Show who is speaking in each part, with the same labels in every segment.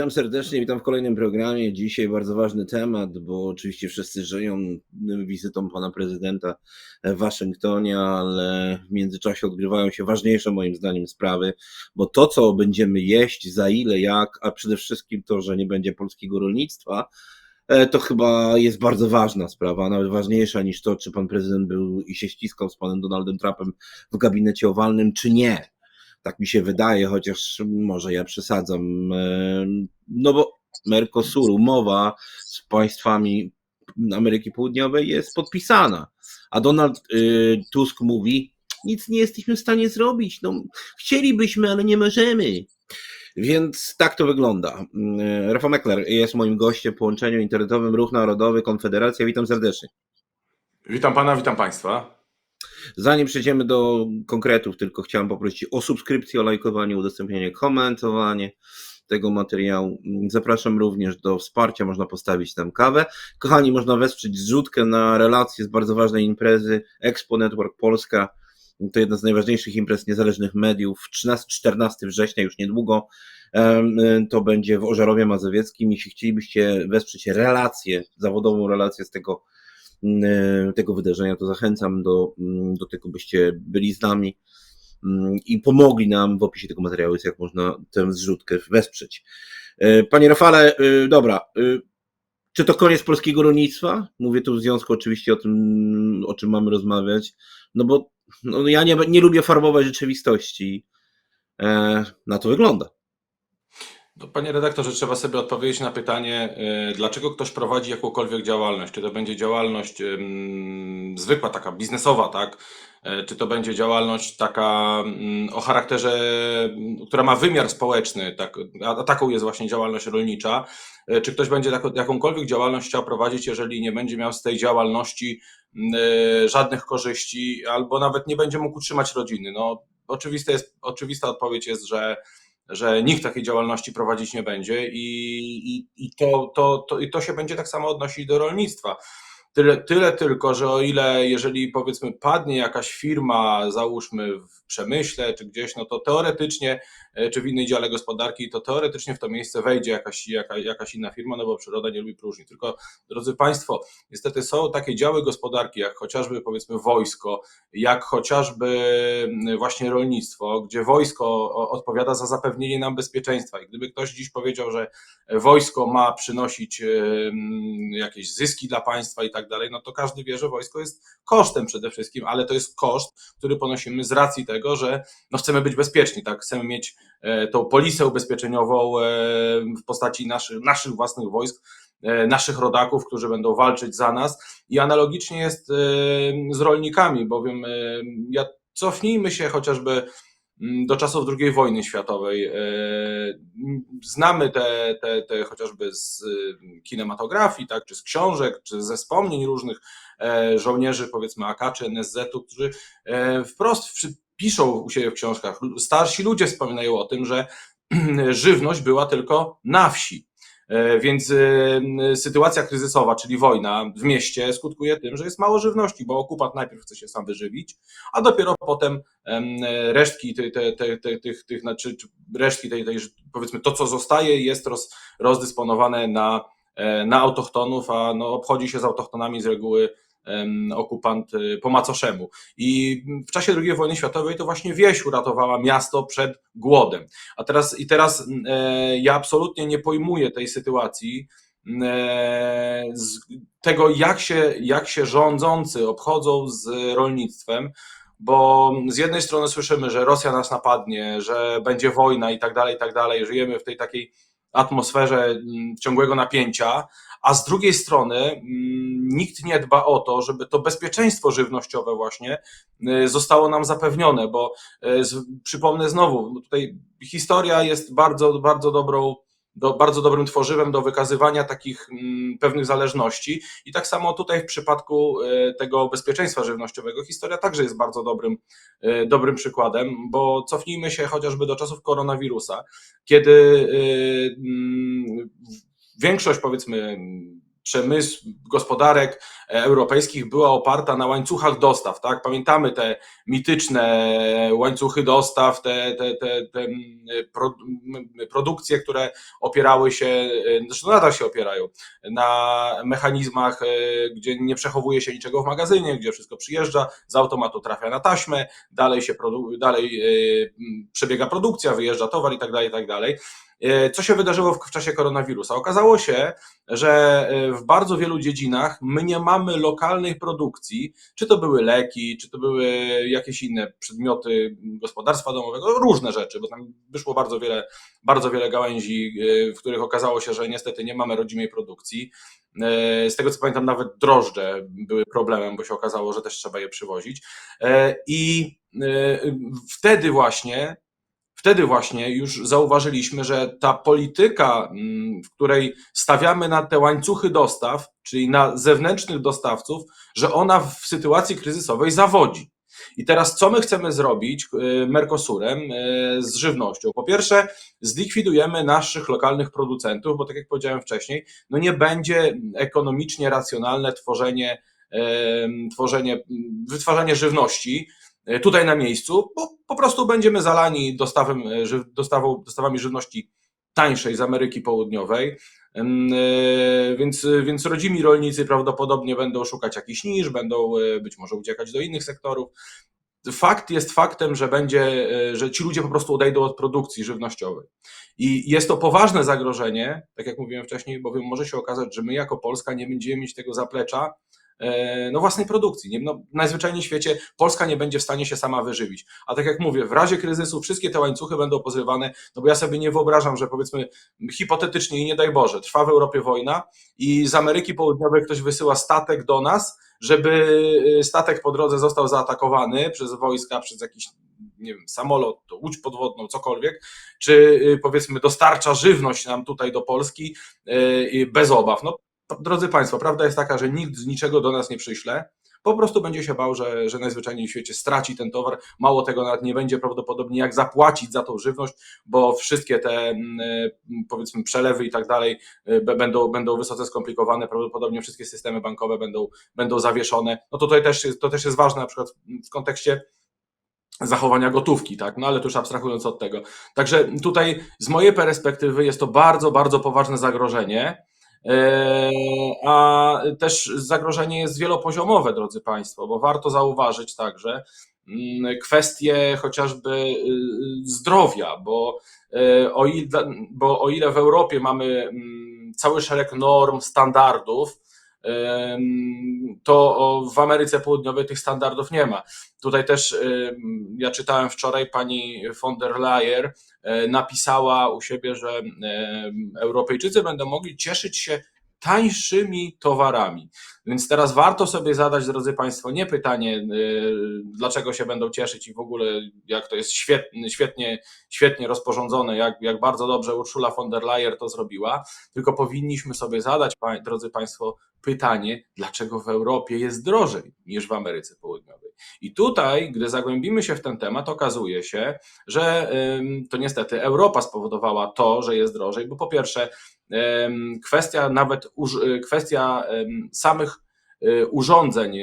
Speaker 1: Witam serdecznie, witam w kolejnym programie. Dzisiaj bardzo ważny temat, bo oczywiście wszyscy żyją wizytą pana prezydenta w Waszyngtonie, ale w międzyczasie odgrywają się ważniejsze moim zdaniem sprawy, bo to, co będziemy jeść, za ile, jak, a przede wszystkim to, że nie będzie polskiego rolnictwa, e, to chyba jest bardzo ważna sprawa, nawet ważniejsza niż to, czy pan prezydent był i się ściskał z panem Donaldem Trumpem w gabinecie owalnym, czy nie. Tak mi się wydaje, chociaż może ja przesadzam. E, No bo Mercosur, umowa z państwami Ameryki Południowej jest podpisana, a Donald y, Tusk mówi, nic nie jesteśmy w stanie zrobić. No, chcielibyśmy, ale nie możemy. Więc tak to wygląda. Y, Rafał Meckler jest moim gościem w połączeniu internetowym Ruch Narodowy Konfederacja. Witam serdecznie.
Speaker 2: Witam pana, witam państwa.
Speaker 1: Zanim przejdziemy do konkretów, tylko chciałem poprosić o subskrypcję, o lajkowanie, udostępnienie, komentowanie tego materiału. Zapraszam również do wsparcia, można postawić tam kawę. Kochani, można wesprzeć zrzutkę na relacje z bardzo ważnej imprezy Expo Network Polska. To jedna z najważniejszych imprez niezależnych mediów. 13-14 września, już niedługo, to będzie w Ożarowie Mazowieckim. Jeśli chcielibyście wesprzeć relację, zawodową relację z tego tego wydarzenia, to zachęcam do, mm, do tego, byście byli z nami mm, i pomogli nam w opisie tego materiału, jest jak można tę zrzutkę wesprzeć. E, Panie Rafale, e, dobra, e, czy to koniec polskiego rolnictwa? Mówię tu w związku oczywiście o tym, o czym mamy rozmawiać, no bo no ja nie, nie lubię farbować rzeczywistości. E, Na to wygląda.
Speaker 2: Panie redaktorze, trzeba sobie odpowiedzieć na pytanie, y, dlaczego ktoś prowadzi jakąkolwiek działalność. Czy to będzie działalność zwykła, taka biznesowa, tak? E, Czy to będzie działalność taka mm, o charakterze, mm, która ma wymiar społeczny, tak, a taką jest właśnie działalność rolnicza. E, Czy ktoś będzie taką, jakąkolwiek działalność chciał prowadzić, jeżeli nie będzie miał z tej działalności mm, e, żadnych korzyści, albo nawet nie będzie mógł utrzymać rodziny? No, oczywiste jest, oczywista odpowiedź jest, że że nikt takiej działalności prowadzić nie będzie i, i, i, to, to, to, i to się będzie tak samo odnosić do rolnictwa. Tyle, tyle tylko, że o ile jeżeli powiedzmy padnie jakaś firma, załóżmy w przemyśle czy gdzieś, no to teoretycznie, czy w innej dziale gospodarki, to teoretycznie w to miejsce wejdzie jakaś, jaka, jakaś inna firma, no bo przyroda nie lubi próżni. Tylko, drodzy Państwo, niestety są takie działy gospodarki, jak chociażby powiedzmy wojsko, jak chociażby mm, właśnie rolnictwo, gdzie wojsko odpowiada za zapewnienie nam bezpieczeństwa. I gdyby ktoś dziś powiedział, że wojsko ma przynosić em, jakieś zyski dla państwa i tak dalej, no to każdy wie, że wojsko jest kosztem przede wszystkim, ale to jest koszt, który ponosimy z racji tego, że no chcemy być bezpieczni, tak? Chcemy mieć e, tą polisę ubezpieczeniową e, w postaci naszych, naszych własnych wojsk, e, naszych rodaków, którzy będą walczyć za nas. I analogicznie jest e, z rolnikami, bowiem e, ja cofnijmy się chociażby mm, do czasów II wojny światowej. E, Znamy te, te, te chociażby z kinematografii, tak, czy z książek, czy ze wspomnień różnych e, żołnierzy, powiedzmy AK czy NSZ-u, którzy e, wprost wszy- piszą u siebie w książkach. Starsi ludzie wspominają o tym, że żywność była tylko na wsi. E, Więc y, sytuacja kryzysowa, czyli wojna w mieście, skutkuje tym, że jest mało żywności, bo okupant najpierw chce się sam wyżywić, a dopiero potem em, resztki tej, tej, tej, tej, tych, tych, znaczy, czy resztki tej, tej, powiedzmy, to co zostaje, jest roz, rozdysponowane na, e, na autochtonów, a no, obchodzi się z autochtonami z reguły okupant y, po macoszemu. I w czasie II wojny światowej to właśnie wieś uratowała miasto przed głodem. A teraz i teraz e, ja absolutnie nie pojmuję tej sytuacji, e, tego jak się, jak się rządzący obchodzą z rolnictwem, bo z jednej strony słyszymy, że Rosja nas napadnie, że będzie wojna i tak dalej, i tak dalej. Żyjemy w tej takiej atmosferze ciągłego napięcia, a z drugiej strony mm, nikt nie dba o to, żeby to bezpieczeństwo żywnościowe właśnie y, zostało nam zapewnione, bo y, przypomnę znowu, bo tutaj historia jest bardzo, bardzo dobrą, do, bardzo dobrym tworzywem do wykazywania takich mm, pewnych zależności. I tak samo tutaj w przypadku y, tego bezpieczeństwa żywnościowego historia także jest bardzo dobrym, dobrym przykładem, bo cofnijmy się chociażby do czasów koronawirusa, kiedy mm, większość powiedzmy przemysł, gospodarek europejskich była oparta na łańcuchach dostaw, tak? Pamiętamy te mityczne łańcuchy dostaw, te, te, te, te pro, produkcje, które opierały się, zresztą nadal się opierają, na mechanizmach, gdzie nie przechowuje się niczego w magazynie, gdzie wszystko przyjeżdża, z automatu trafia na taśmę, dalej się dalej przebiega produkcja, wyjeżdża towar i tak dalej, i tak dalej. Co się wydarzyło w czasie koronawirusa? Okazało się, że w bardzo wielu dziedzinach my nie mamy lokalnej produkcji, czy to były leki, czy to były jakieś inne przedmioty gospodarstwa domowego, różne rzeczy, bo tam wyszło bardzo wiele, bardzo wiele gałęzi, w których okazało się, że niestety nie mamy rodzimej produkcji. Z tego co pamiętam, nawet drożdże były problemem, bo się okazało, że też trzeba je przywozić. I wtedy właśnie wtedy właśnie już zauważyliśmy, że ta polityka, w której stawiamy na te łańcuchy dostaw, czyli na zewnętrznych dostawców, że ona w sytuacji kryzysowej zawodzi. I teraz co my chcemy zrobić Mercosurem z żywnością? Po pierwsze, zlikwidujemy naszych lokalnych producentów, bo tak jak powiedziałem wcześniej, no nie będzie ekonomicznie racjonalne tworzenie, tworzenie wytwarzanie żywności tutaj na miejscu, bo po prostu będziemy zalani dostawem, dostawą, dostawami żywności tańszej z Ameryki Południowej. Więc, więc rodzimi rolnicy prawdopodobnie będą szukać jakichś nisz, będą być może uciekać do innych sektorów. Fakt jest faktem, że będzie, że ci ludzie po prostu odejdą od produkcji żywnościowej. I jest to poważne zagrożenie, tak jak mówiłem wcześniej, bowiem może się okazać, że my jako Polska nie będziemy mieć tego zaplecza, no własnej produkcji. Nie? No, najzwyczajniej w świecie Polska nie będzie w stanie się sama wyżywić. A tak jak mówię, w razie kryzysu wszystkie te łańcuchy będą pozrywane, no bo ja sobie nie wyobrażam, że powiedzmy hipotetycznie i nie daj Boże, trwa w Europie wojna i z Ameryki Południowej ktoś wysyła statek do nas, żeby statek po drodze został zaatakowany przez wojska, przez jakiś nie wiem, samolot, łódź podwodną, cokolwiek, czy powiedzmy dostarcza żywność nam tutaj do Polski bez obaw. No drodzy Państwo, prawda jest taka, że nikt z niczego do nas nie przyśle. Po prostu będzie się bał, że, że najzwyczajniej w świecie straci ten towar. Mało tego, nawet nie będzie prawdopodobnie jak zapłacić za tą żywność, bo wszystkie te powiedzmy przelewy i tak dalej będą, będą wysoce skomplikowane. Prawdopodobnie wszystkie systemy bankowe będą, będą zawieszone. No to tutaj też, to też jest ważne, na przykład w kontekście zachowania gotówki, tak? No ale to już abstrahując od tego. Także tutaj z mojej perspektywy jest to bardzo, bardzo poważne zagrożenie. A też zagrożenie jest wielopoziomowe, drodzy Państwo, bo warto zauważyć także kwestie chociażby zdrowia, bo o ile, bo o ile w Europie mamy cały szereg norm, standardów, to w Ameryce Południowej tych standardów nie ma. Tutaj też ja czytałem wczoraj pani von der Leyen napisała u siebie, że Europejczycy będą mogli cieszyć się tańszymi towarami. Więc teraz warto sobie zadać, drodzy Państwo, nie pytanie, dlaczego się będą cieszyć i w ogóle jak to jest świetnie, świetnie, świetnie rozporządzone, jak, jak bardzo dobrze Ursula von der Leyen to zrobiła, tylko powinniśmy sobie zadać, drodzy Państwo, pytanie, dlaczego w Europie jest drożej niż w Ameryce Południowej. I tutaj, gdy zagłębimy się w ten temat, okazuje się, że to niestety Europa spowodowała to, że jest drożej, bo po pierwsze, kwestia nawet kwestia samych urządzeń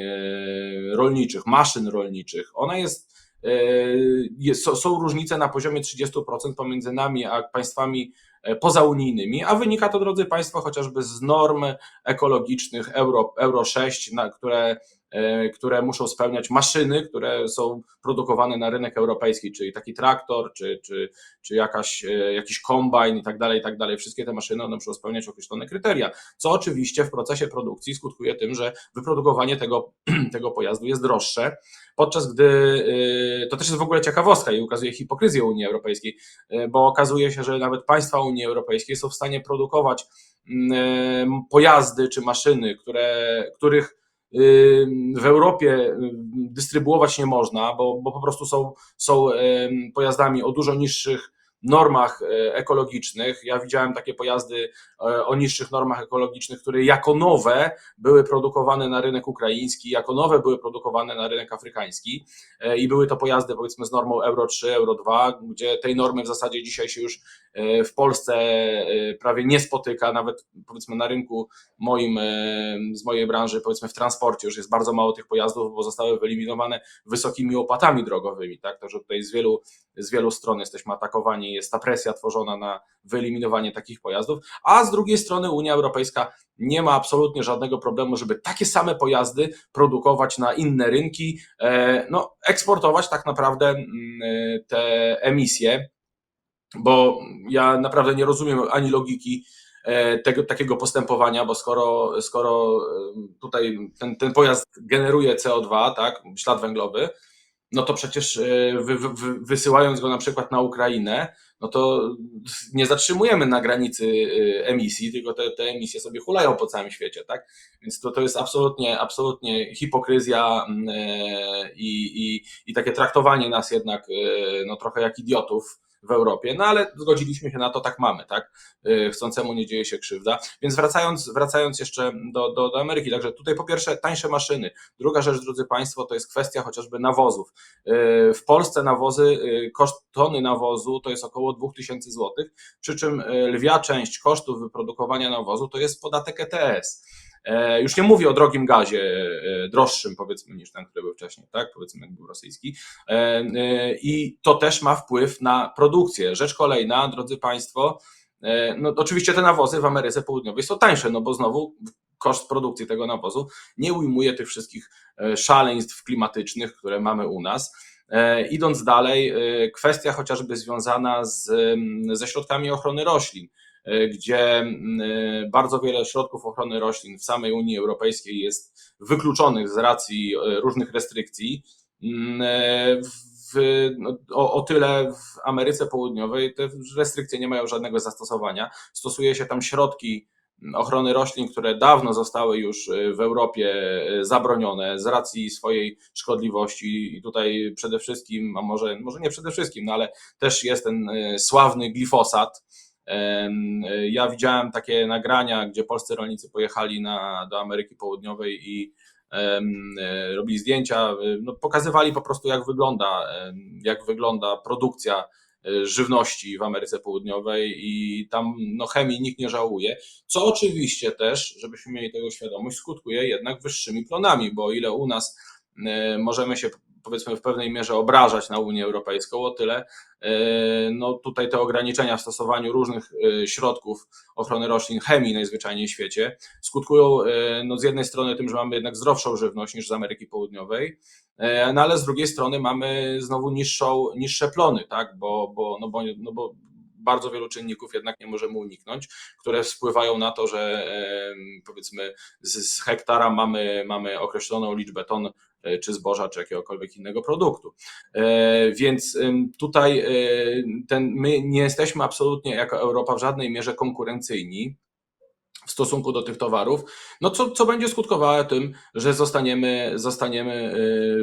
Speaker 2: rolniczych, maszyn rolniczych, ona jest, jest są różnice na poziomie 30% pomiędzy nami a państwami pozaunijnymi, a wynika to, drodzy Państwo, chociażby z norm ekologicznych Euro, Euro 6, na które które muszą spełniać maszyny, które są produkowane na rynek europejski, czyli taki traktor, czy, czy, czy jakaś, jakiś kombajn i tak dalej, i tak dalej. Wszystkie te maszyny one muszą spełniać określone kryteria, co oczywiście w procesie produkcji skutkuje tym, że wyprodukowanie tego, tego pojazdu jest droższe, podczas gdy to też jest w ogóle ciekawostka i ukazuje hipokryzję Unii Europejskiej, bo okazuje się, że nawet państwa Unii Europejskiej są w stanie produkować pojazdy czy maszyny, które, których w Europie dystrybuować nie można, bo, bo po prostu są, są pojazdami o dużo niższych normach e, ekologicznych. Ja widziałem takie pojazdy e, o niższych normach ekologicznych, które jako nowe były produkowane na rynek ukraiński, jako nowe były produkowane na rynek afrykański. E, i były to pojazdy powiedzmy z normą Euro 3, Euro 2, gdzie tej normy w zasadzie dzisiaj się już w Polsce prawie nie spotyka, nawet powiedzmy na rynku moim, z mojej branży, powiedzmy w transporcie już jest bardzo mało tych pojazdów, bo zostały wyeliminowane wysokimi opłatami drogowymi, tak, także tutaj z wielu, z wielu stron jesteśmy atakowani, jest ta presja tworzona na wyeliminowanie takich pojazdów, a z drugiej strony Unia Europejska nie ma absolutnie żadnego problemu, żeby takie same pojazdy produkować na inne rynki, e, no eksportować tak naprawdę mm, e, te emisje, bo ja naprawdę nie rozumiem ani logiki e, tego, takiego postępowania, bo skoro, skoro tutaj ten, ten pojazd generuje CO2, tak, ślad węglowy, no to przecież e, wy, wy, wy- wysyłając go na przykład na Ukrainę, no to nie zatrzymujemy na granicy e, emisji, tylko te, te emisje sobie hulają po całym świecie, tak? Więc to, to jest absolutnie, absolutnie hipokryzja mm, e, i, i, i takie traktowanie nas jednak no, trochę jak idiotów w Europie, no ale zgodziliśmy się na to, tak mamy, tak? E, Chcącemu nie dzieje się krzywda. Więc wracając, wracając jeszcze do, do, do Ameryki, także tutaj po pierwsze tańsze maszyny. Druga rzecz, drodzy Państwo, to jest kwestia chociażby nawozów. E, W Polsce nawozy, e, koszt tony nawozu to jest około 2000 zł, przy czym lwia część kosztów wyprodukowania nawozu to jest podatek ETS. E, Już nie mówię o drogim gazie, e, droższym powiedzmy niż ten, który był wcześniej, tak? Powiedzmy, jak był rosyjski. E, I to też ma wpływ na produkcję. Rzecz kolejna, drodzy Państwo, no oczywiście te nawozy w Ameryce Południowej są tańsze, no bo znowu koszt produkcji tego nawozu nie ujmuje tych wszystkich szaleństw klimatycznych, które mamy u nas. Idąc dalej, kwestia chociażby związana z, mm, ze środkami ochrony roślin, gdzie mm, e, bardzo wiele środków ochrony roślin w samej Unii Europejskiej jest wykluczonych z racji e, różnych restrykcji. Mm, e, W, no, o, o tyle w Ameryce Południowej te restrykcje nie mają żadnego zastosowania. Stosuje się tam środki ochrony roślin, które dawno zostały już e, w Europie e, zabronione z racji swojej szkodliwości. I tutaj przede wszystkim, a może, może nie przede wszystkim, no ale też jest ten e, sławny glifosat. E, Ja widziałem takie nagrania, gdzie polscy rolnicy pojechali na, do Ameryki Południowej i e, robili zdjęcia, e, no, pokazywali po prostu jak wygląda, jak wygląda produkcja żywności w Ameryce Południowej i tam no, chemii nikt nie żałuje, co oczywiście też, żebyśmy mieli tego świadomość, skutkuje jednak wyższymi plonami, bo ile u nas możemy się powiedzmy w pewnej mierze obrażać na Unię Europejską, o tyle e, no tutaj te ograniczenia w stosowaniu różnych e, środków ochrony roślin, chemii najzwyczajniej w świecie, skutkują e, no z jednej strony tym, że mamy jednak zdrowszą żywność niż z Ameryki Południowej, no ale z drugiej strony mamy znowu niższą, niższe plony, tak, bo, bo, no bo, no bo bardzo wielu czynników jednak nie możemy uniknąć, które wpływają na to, że powiedzmy z, hektara mamy, mamy określoną liczbę ton czy zboża, czy jakiegokolwiek innego produktu. E, Więc tutaj e, ten, my nie jesteśmy absolutnie jako Europa w żadnej mierze konkurencyjni w stosunku do tych towarów, no co, co będzie skutkowało tym, że zostaniemy, zostaniemy e,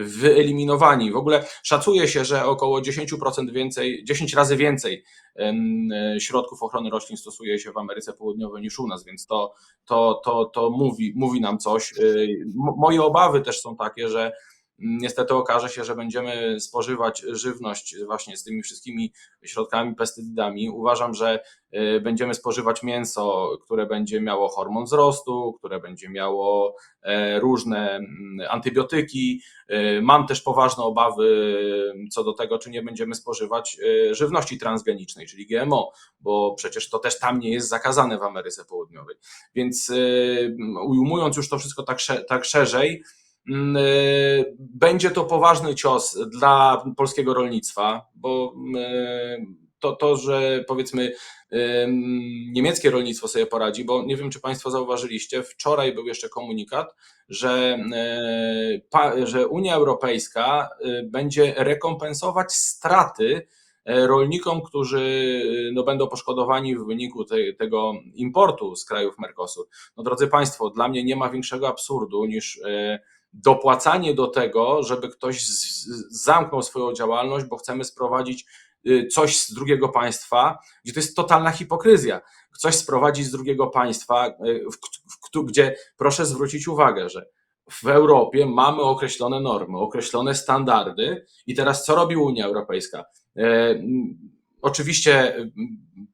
Speaker 2: wyeliminowani. W ogóle szacuje się, że około 10% więcej, 10 razy więcej e, środków ochrony roślin stosuje się w Ameryce Południowej niż u nas, więc to, to, to, to mówi, mówi nam coś. M- Moje obawy też są takie, że niestety okaże się, że będziemy spożywać żywność właśnie z tymi wszystkimi środkami, pestydami. Uważam, że y, będziemy spożywać mięso, które będzie miało hormon wzrostu, które będzie miało e, różne mm, antybiotyki. Y, Mam też poważne obawy co do tego, czy nie będziemy spożywać y, żywności transgenicznej, czyli GMO, bo przecież to też tam nie jest zakazane w Ameryce Południowej. Więc ujmując już to wszystko tak, tak szerzej, Mm, Będzie to poważny cios dla polskiego rolnictwa, bo y, to, to że powiedzmy y, niemieckie rolnictwo sobie poradzi, bo nie wiem, czy Państwo zauważyliście, wczoraj był jeszcze komunikat, że, y, że Unia Europejska y, będzie rekompensować straty y, rolnikom, którzy y, no, będą poszkodowani w wyniku te, tego importu z krajów Mercosur. No drodzy Państwo, dla mnie nie ma większego absurdu niż y, dopłacanie do tego, żeby ktoś zamknął swoją działalność, bo chcemy sprowadzić y, coś z drugiego państwa, gdzie to jest totalna hipokryzja. Coś sprowadzić z drugiego państwa, y, gdzie proszę zwrócić uwagę, że w Europie mamy określone normy, określone standardy i teraz co robi Unia Europejska? E, Oczywiście y,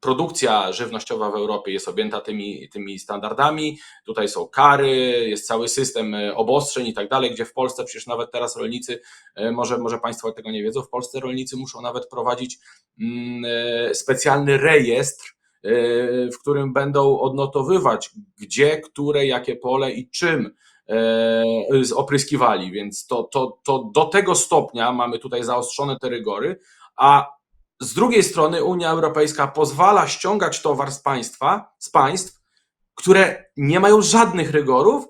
Speaker 2: produkcja żywnościowa w Europie jest objęta tymi, tymi standardami, tutaj są kary, jest cały system y, obostrzeń i tak dalej, gdzie w Polsce przecież nawet teraz rolnicy, y, może, może Państwo tego nie wiedzą, w Polsce rolnicy muszą nawet prowadzić mm, specjalny rejestr, w którym będą odnotowywać, gdzie, które, jakie pole i czym opryskiwali, więc to, to, to do tego stopnia mamy tutaj zaostrzone te rygory, a z drugiej strony Unia Europejska pozwala ściągać towar z państwa, z państw, które nie mają żadnych rygorów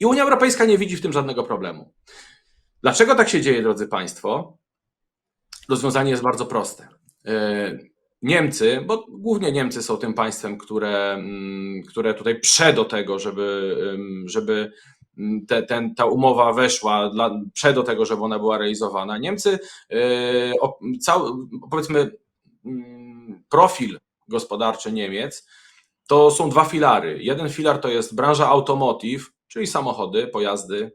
Speaker 2: i Unia Europejska nie widzi w tym żadnego problemu. Dlaczego tak się dzieje, drodzy Państwo? Rozwiązanie jest bardzo proste. E, Niemcy, bo głównie Niemcy są tym państwem, które, mm, które tutaj prze do tego, żeby, żeby te, ten, ta umowa weszła dla, przed do tego, żeby ona była realizowana. Niemcy, yy, cały, powiedzmy, mm, profil gospodarczy Niemiec to są dwa filary. Jeden filar to jest branża automotive, czyli samochody, pojazdy,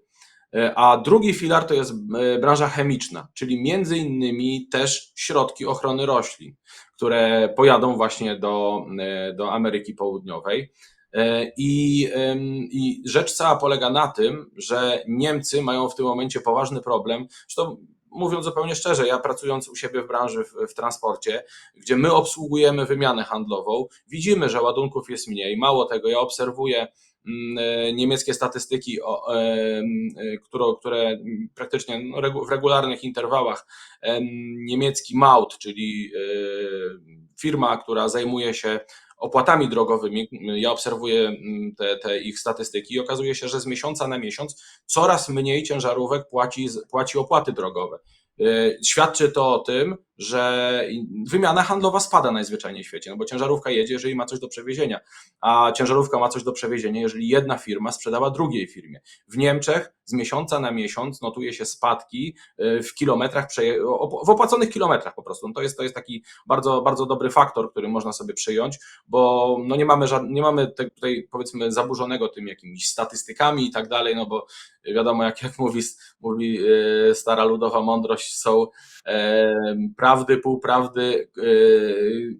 Speaker 2: yy, a drugi filar to jest yy, branża chemiczna, czyli między innymi też środki ochrony roślin, które pojadą właśnie do, do Ameryki Południowej. E, I, I rzecz cała polega na tym, że Niemcy mają w tym momencie poważny problem. Zresztą mówiąc zupełnie szczerze, ja pracując u siebie w branży w, w, transporcie, gdzie my obsługujemy wymianę handlową, widzimy, że ładunków jest mniej. Mało tego, ja obserwuję mm, e, niemieckie statystyki, e, które, praktycznie no, w regularnych interwałach niemiecki Maut, czyli firma, która zajmuje się opłatami drogowymi. Ja obserwuję mm, te, te, ich statystyki i okazuje się, że z miesiąca na miesiąc coraz mniej ciężarówek płaci, płaci opłaty drogowe. Y, świadczy to o tym, że wymiana handlowa spada najzwyczajniej w świecie, no bo ciężarówka jedzie, jeżeli ma coś do przewiezienia, a ciężarówka ma coś do przewiezienia, jeżeli jedna firma sprzedała drugiej firmie. W Niemczech z miesiąca na miesiąc notuje się spadki y, w kilometrach, w opłaconych kilometrach po prostu. No to, jest, to jest taki bardzo, bardzo dobry faktor, który można sobie przyjąć, bo no nie mamy, żad, nie mamy tutaj powiedzmy zaburzonego tym jakimiś statystykami i tak dalej, no bo wiadomo, jak, jak mówi, mówi y, stara ludowa mądrość, są prawdy, półprawdy, e,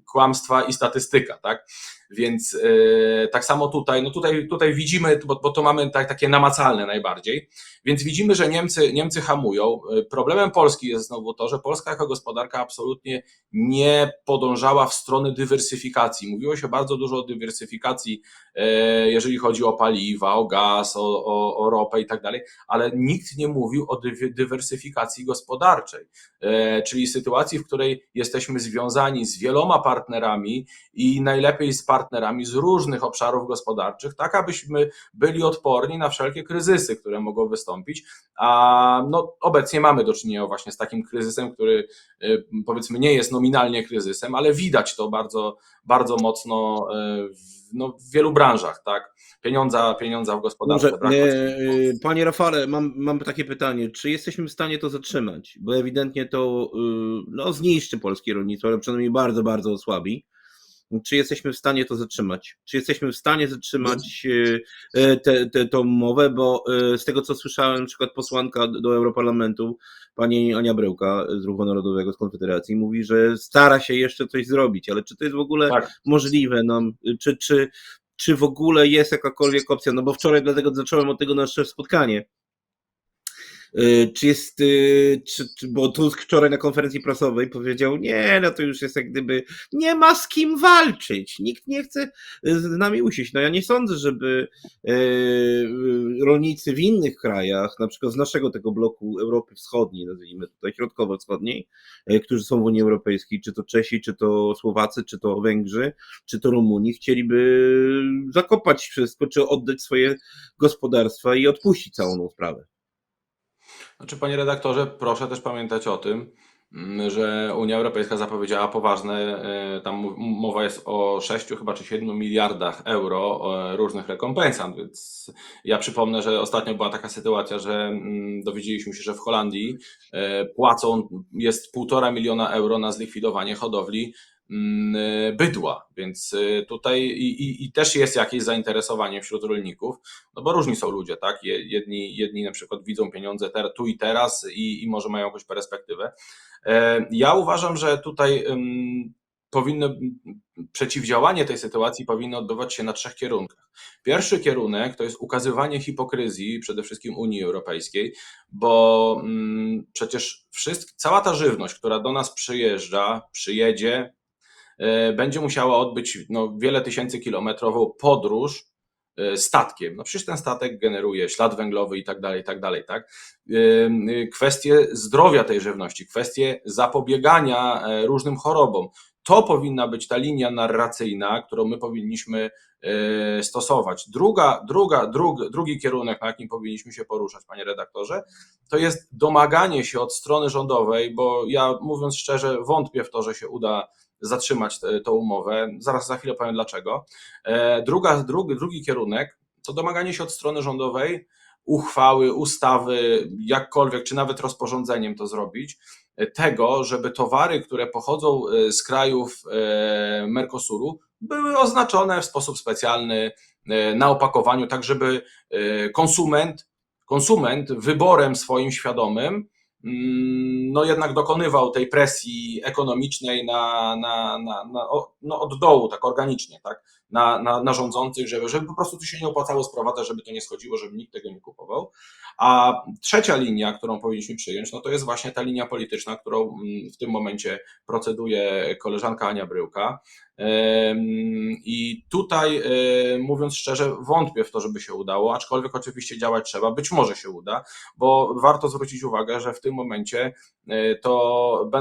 Speaker 2: kłamstwa i statystyka, tak? Więc e, tak samo tutaj, no tutaj, tutaj widzimy, bo, bo to mamy tak, takie namacalne najbardziej, więc widzimy, że Niemcy, Niemcy hamują. E, problemem Polski jest znowu to, że Polska jako gospodarka absolutnie nie podążała w stronę dywersyfikacji. Mówiło się bardzo dużo o dywersyfikacji, jeżeli chodzi o paliwa, o gaz, o, o, o ropę i tak dalej, ale nikt nie mówił o dywersyfikacji gospodarczej, czyli sytuacji, w której jesteśmy związani z wieloma partnerami i najlepiej z partnerami, partnerami z różnych obszarów gospodarczych, tak abyśmy byli odporni na wszelkie kryzysy, które mogą wystąpić. A no, obecnie mamy do czynienia właśnie z takim kryzysem, który y, powiedzmy nie jest nominalnie kryzysem, ale widać to bardzo, bardzo mocno y, w, no, w wielu branżach, tak? Pieniądza, pieniądza w gospodarce.
Speaker 1: Może, e, panie Rafale, mam, mam takie pytanie. Czy jesteśmy w stanie to zatrzymać? Bo ewidentnie to y, no, zniszczy polskie rolnictwo, ale przynajmniej bardzo, bardzo osłabi czy jesteśmy w stanie to zatrzymać? Czy jesteśmy w stanie zatrzymać e, tę te, te, umowę? Bo e, z tego, co słyszałem, na przykład posłanka do Europarlamentu, pani Ania Bryłka z Ruchu Narodowego, z Konfederacji, mówi, że stara się jeszcze coś zrobić, ale czy to jest w ogóle tak. możliwe? No, czy, czy, czy w ogóle jest jakakolwiek opcja? No bo wczoraj dlatego zacząłem od tego nasze spotkanie Y, czy jest, y, czy, bo Tusk wczoraj na konferencji prasowej powiedział, nie, no to już jest jak gdyby, nie ma z kim walczyć, nikt nie chce z nami usiąść. No ja nie sądzę, żeby y, rolnicy w innych krajach, na przykład z naszego tego bloku Europy Wschodniej, nazwijmy tutaj środkowo-wschodniej, którzy są w Unii Europejskiej, czy to Czesi, czy to Słowacy, czy to Węgrzy, czy to Rumuni, chcieliby zakopać wszystko, czy oddać swoje gospodarstwa i odpuścić całą tą sprawę.
Speaker 2: Znaczy, panie redaktorze, proszę też pamiętać o tym, mm, że Unia Europejska zapowiedziała poważne, e, tam mowa jest o 6 chyba czy 7 miliardach euro e, różnych rekompensat, więc ja przypomnę, że ostatnio była taka sytuacja, że mm, dowiedzieliśmy się, że w Holandii e, płacą, jest półtora miliona euro na zlikwidowanie hodowli bydła, więc e, tutaj i, i, i też jest jakieś zainteresowanie wśród rolników, no bo różni są ludzie, tak? Je- Jedni, jedni na przykład widzą pieniądze ter, tu i teraz i, i może mają jakąś perspektywę. E, Ja uważam, że tutaj powinno przeciwdziałanie tej sytuacji powinno odbywać się na trzech kierunkach. Pierwszy kierunek to jest ukazywanie hipokryzji przede wszystkim Unii Europejskiej, bo mm, przecież wszystk, cała ta żywność, która do nas przyjeżdża, przyjedzie, e, będzie musiała odbyć no, wiele tysięcy kilometrową podróż e, statkiem. No przecież ten statek generuje ślad węglowy i tak dalej, i tak dalej, tak? E, e, Kwestie zdrowia tej żywności, kwestie zapobiegania e, różnym chorobom. To powinna być ta linia narracyjna, którą my powinniśmy e, stosować. Druga, druga, drug, drugi kierunek, na jakim powinniśmy się poruszać, panie redaktorze, to jest domaganie się od strony rządowej, bo ja mówiąc szczerze, wątpię w to, że się uda zatrzymać tę umowę. Zaraz za chwilę powiem dlaczego. E, Druga, drugi, drugi kierunek to domaganie się od strony rządowej uchwały, ustawy, jakkolwiek, czy nawet rozporządzeniem to zrobić, e, tego, żeby towary, które pochodzą e, z krajów Mercosuru, były oznaczone w sposób specjalny na opakowaniu, tak żeby konsument, konsument wyborem swoim świadomym no jednak dokonywał tej presji ekonomicznej na, na, na, na, no od dołu, tak organicznie, tak, na, na, na rządzących, żeby, żeby po prostu to się nie opłacało sprowadzać, żeby to nie schodziło, żeby nikt tego nie kupował. A trzecia linia, którą powinniśmy przyjąć, no to jest właśnie ta linia polityczna, którą mm, w tym momencie proceduje koleżanka Ania Bryłka. I tutaj, e, mówiąc szczerze, wątpię w to, żeby się udało, aczkolwiek oczywiście działać trzeba, być może się uda, bo warto zwrócić uwagę, że w tym momencie e, to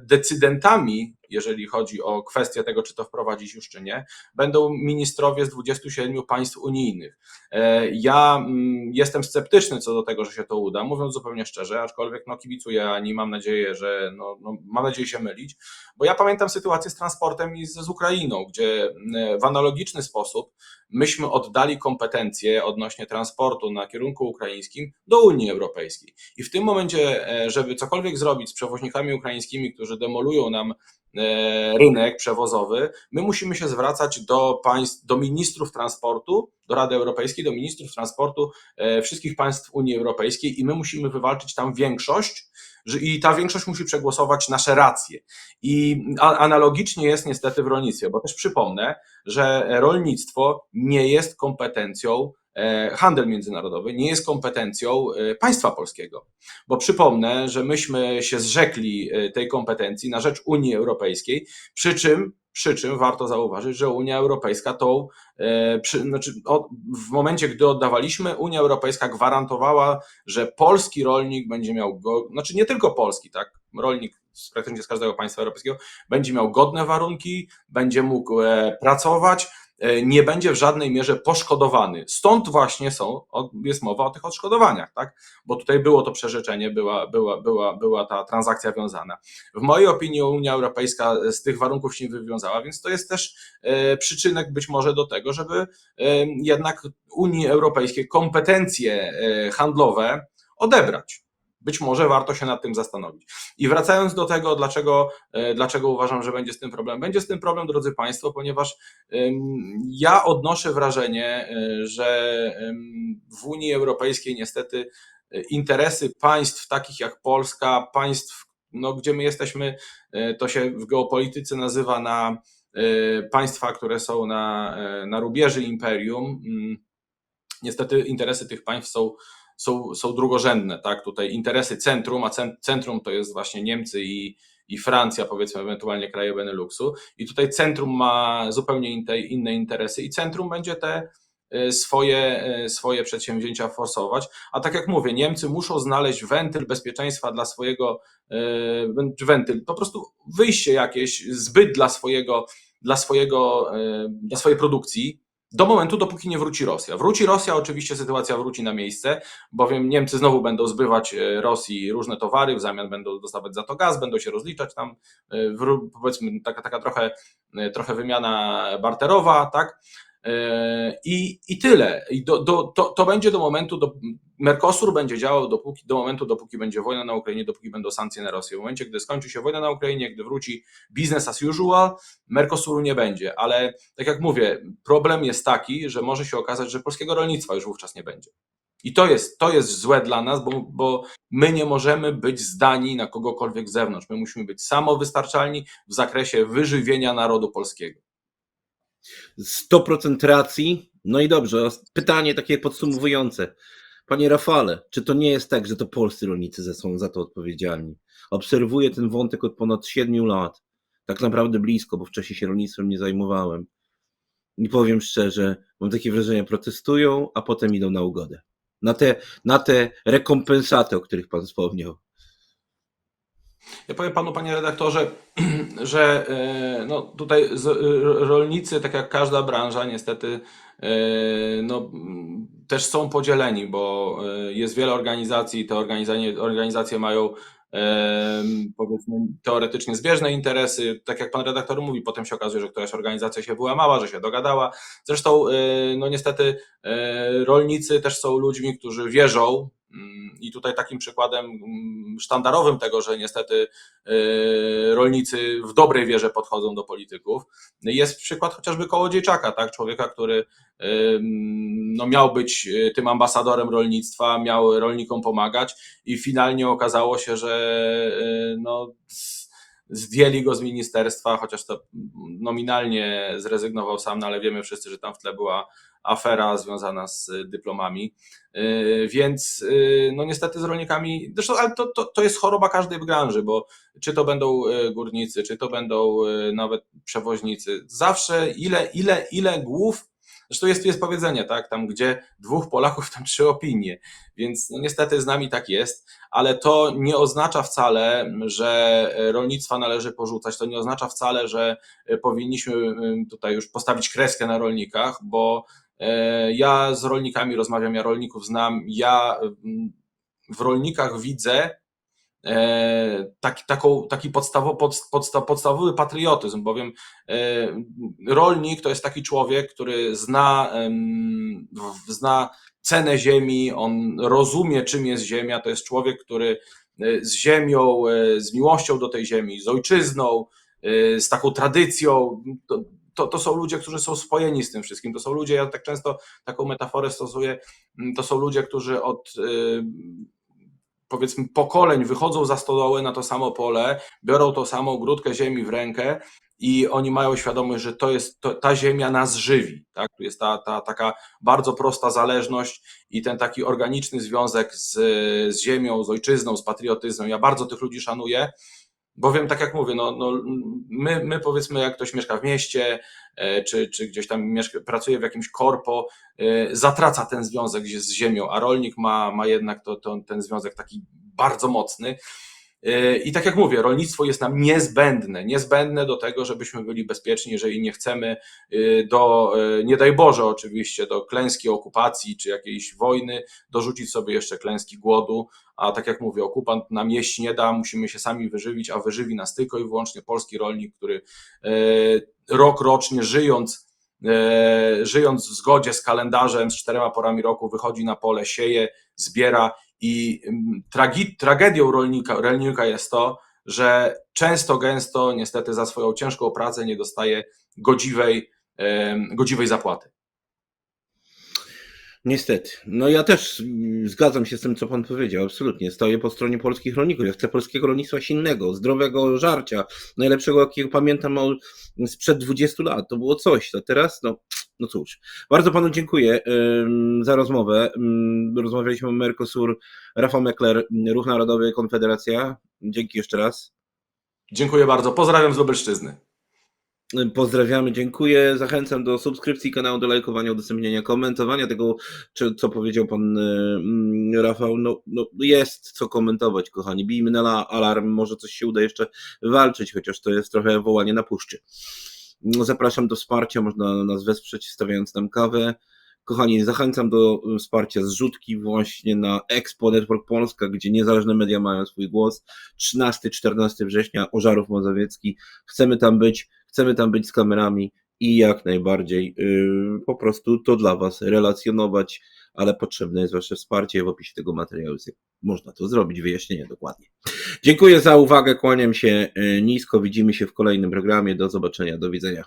Speaker 2: decydentami, jeżeli chodzi o kwestię tego, czy to wprowadzić już, czy nie, będą ministrowie z 27 państw unijnych. E, Ja mm, jestem sceptyczny co do tego, że się to uda, mówiąc zupełnie szczerze, aczkolwiek no, kibicuję Ani, mam nadzieję, że no, no, mam nadzieję się mylić, bo ja pamiętam sytuację z transportem i z, z Ukrainą, gdzie mm, w analogiczny sposób myśmy oddali kompetencje odnośnie transportu na kierunku ukraińskim do Unii Europejskiej. I w tym momencie, e, żeby cokolwiek zrobić z przewoźnikami ukraińskimi, którzy demolują nam e, rynek przewozowy, my musimy się zwracać do państw, do ministrów transportu, do Rady Europejskiej, do ministrów transportu e, wszystkich państw Unii Europejskiej i my musimy wywalczyć tam większość, i ta większość musi przegłosować nasze racje. I analogicznie jest niestety w rolnictwie, bo też przypomnę, że rolnictwo nie jest kompetencją, e, handel międzynarodowy nie jest kompetencją e, państwa polskiego. Bo przypomnę, że myśmy się zrzekli e, tej kompetencji na rzecz Unii Europejskiej, przy czym, przy czym warto zauważyć, że Unia Europejska tą, e, przy, znaczy od, w momencie, gdy oddawaliśmy, Unia Europejska gwarantowała, że polski rolnik będzie miał, go, znaczy nie tylko polski, tak, rolnik praktycznie z każdego państwa europejskiego, będzie miał godne warunki, będzie mógł e, pracować, nie będzie w żadnej mierze poszkodowany. Stąd właśnie są, jest mowa o tych odszkodowaniach, tak? Bo tutaj było to przerzeczenie, była, była, była, była ta transakcja wiązana. W mojej opinii Unia Europejska z tych warunków się nie wywiązała, więc to jest też e, przyczynek być może do tego, żeby e, jednak Unii Europejskiej kompetencje e, handlowe odebrać. Być może warto się nad tym zastanowić. I wracając do tego, dlaczego, e, dlaczego uważam, że będzie z tym problem. Będzie z tym problem, drodzy Państwo, ponieważ ja odnoszę wrażenie, e, że w Unii Europejskiej niestety e, interesy państw takich jak Polska, państw, no, gdzie my jesteśmy, to się w geopolityce nazywa na państwa, które są na, na rubieży imperium. mm, Niestety interesy tych państw są są, są drugorzędne, tak? Tutaj interesy centrum, a cen- centrum to jest właśnie Niemcy i, i Francja, powiedzmy, ewentualnie kraje Beneluxu. I tutaj centrum ma zupełnie inne interesy i centrum będzie te e, swoje, e, swoje przedsięwzięcia forsować. A tak jak mówię, Niemcy muszą znaleźć wentyl bezpieczeństwa dla swojego, e, wentyl, po prostu wyjście jakieś, zbyt dla swojego, dla swojego, dla swojej produkcji, do momentu, dopóki nie wróci Rosja. Wróci Rosja, oczywiście sytuacja wróci na miejsce, bowiem Niemcy znowu będą zbywać e, Rosji różne towary, w zamian będą dostawać za to gaz, będą się rozliczać tam, e, powiedzmy taka, taka trochę, e, trochę wymiana barterowa, tak? I, I tyle. I do, do, to, to będzie do momentu, do, Mercosur będzie działał dopóki, do momentu, dopóki będzie wojna na Ukrainie, dopóki będą sankcje na Rosję. W momencie, gdy skończy się wojna na Ukrainie, gdy wróci business as usual, Mercosuru nie będzie. Ale tak jak mówię, problem jest taki, że może się okazać, że polskiego rolnictwa już wówczas nie będzie. I to jest, to jest złe dla nas, bo, bo my nie możemy być zdani na kogokolwiek z zewnątrz. My musimy być samowystarczalni w zakresie wyżywienia narodu polskiego.
Speaker 1: 100% racji. No i dobrze, pytanie takie podsumowujące. Panie Rafale, czy to nie jest tak, że to polscy rolnicy są za to odpowiedzialni? Obserwuję ten wątek od ponad 7 lat. Tak naprawdę blisko, bo wcześniej się rolnictwem nie zajmowałem. I powiem szczerze, mam takie wrażenie, protestują, a potem idą na ugodę. Na te, na te rekompensaty, o których pan wspomniał.
Speaker 2: Ja powiem panu, panie redaktorze, że e, no, tutaj ro- rolnicy, tak jak każda branża, niestety e, no, też są podzieleni, bo e, jest wiele organizacji, te organizacje, organizacje mają e, powiedzmy teoretycznie zbieżne interesy. Tak jak pan redaktor mówi, potem się okazuje, że któraś organizacja się wyłamała, że się dogadała. Zresztą, e, no niestety, rolnicy też są ludźmi, którzy wierzą. I tutaj takim przykładem mm, sztandarowym tego, że niestety e, rolnicy w dobrej wierze podchodzą do polityków. Jest przykład chociażby Kołodziejczaka, tak? człowieka, który ym, no, miał być e, tym ambasadorem rolnictwa, miał rolnikom pomagać i finalnie okazało się, że e, no, zdjęli go z ministerstwa, chociaż to nominalnie zrezygnował sam, no, ale wiemy wszyscy, że tam w tle była afera związana z dyplomami. Yy, Więc yy, no niestety z rolnikami, zresztą ale to, to, to jest choroba każdej branży, bo czy to będą yy, górnicy, czy to będą nawet przewoźnicy, zawsze ile, ile, ile głów, zresztą jest, jest powiedzenie, tak, tam gdzie dwóch Polaków, tam trzy opinie, więc no niestety z nami tak jest, ale to nie oznacza wcale, że rolnictwa należy porzucać, to nie oznacza wcale, że powinniśmy yy, tutaj już postawić kreskę na rolnikach, bo E, Ja z rolnikami rozmawiam, ja rolników znam, ja w rolnikach widzę e, taki, taką, taki podstawo, pod, podsta, podstawowy patriotyzm, bowiem e, rolnik to jest taki człowiek, który zna, zna cenę ziemi, on rozumie, czym jest ziemia, to jest człowiek, który e, z ziemią, e, z miłością do tej ziemi, z ojczyzną, e, z taką tradycją, to, to, to są ludzie, którzy są spojeni z tym wszystkim. To są ludzie, ja tak często taką metaforę stosuję, to są ludzie, którzy od powiedzmy pokoleń wychodzą za stodoły na to samo pole, biorą tą samą grudkę ziemi w rękę i oni mają świadomość, że to jest, to, ta ziemia nas żywi. Tak? Tu jest ta, ta taka bardzo prosta zależność i ten taki organiczny związek z, z ziemią, z ojczyzną, z patriotyzmem. Ja bardzo tych ludzi szanuję. Bowiem, tak jak mówię, no, no, my, my powiedzmy, jak ktoś mieszka w mieście, e, czy, czy gdzieś tam mieszka, pracuje w jakimś korpo, e, zatraca ten związek z ziemią, a rolnik ma, ma jednak to, to, ten związek taki bardzo mocny. E, I tak jak mówię, rolnictwo jest nam niezbędne, niezbędne do tego, żebyśmy byli bezpieczni, jeżeli nie chcemy e, do, e, nie daj Boże oczywiście, do klęski okupacji czy jakiejś wojny, dorzucić sobie jeszcze klęski głodu, a tak jak mówię, okupant nam jeść nie da, musimy się sami wyżywić, a wyżywi nas tylko i wyłącznie polski rolnik, który rok rocznie żyjąc, żyjąc w zgodzie z kalendarzem, z czterema porami roku, wychodzi na pole, sieje, zbiera i tragi, tragedią rolnika, rolnika jest to, że często, gęsto niestety za swoją ciężką pracę nie dostaje godziwej, godziwej zapłaty.
Speaker 1: Niestety. No ja też zgadzam się z tym, co pan powiedział, absolutnie. Stoję po stronie polskich rolników. Ja chcę polskiego rolnictwa silnego, zdrowego żarcia, najlepszego, jakiego pamiętam sprzed 20 lat. To było coś, a teraz, no, no cóż. Bardzo panu dziękuję za rozmowę. Rozmawialiśmy o Mercosur. Rafał Mekler, Ruch Narodowy, Konfederacja. Dzięki jeszcze raz.
Speaker 2: Dziękuję bardzo. Pozdrawiam z Lubelszczyzny.
Speaker 1: Pozdrawiamy, dziękuję. Zachęcam do subskrypcji kanału, do lajkowania, udostępniania, komentowania tego, czy, co powiedział pan mm, Rafał. No, no, jest co komentować, kochani. Bijmy na la- alarm, może coś się uda jeszcze walczyć, chociaż to jest trochę wołanie na puszczy. No, Zapraszam do wsparcia, można nas wesprzeć stawiając nam kawę. Kochani, zachęcam do wsparcia zrzutki właśnie na Expo Network Polska, gdzie niezależne media mają swój głos. 13-14 września, Ożarów Mazowiecki. Chcemy tam być, chcemy tam być z kamerami i jak najbardziej yy, po prostu to dla Was relacjonować, ale potrzebne jest Wasze wsparcie. W opisie tego materiału jest, można to zrobić, wyjaśnienie dokładnie. Dziękuję za uwagę, kłaniam się y, nisko, widzimy się w kolejnym programie. Do zobaczenia, do widzenia.